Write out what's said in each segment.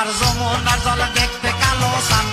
আমার যমুনার জল দেখতে কালো সান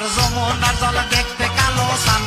আমার যমুনার জল দেখতে কালো সান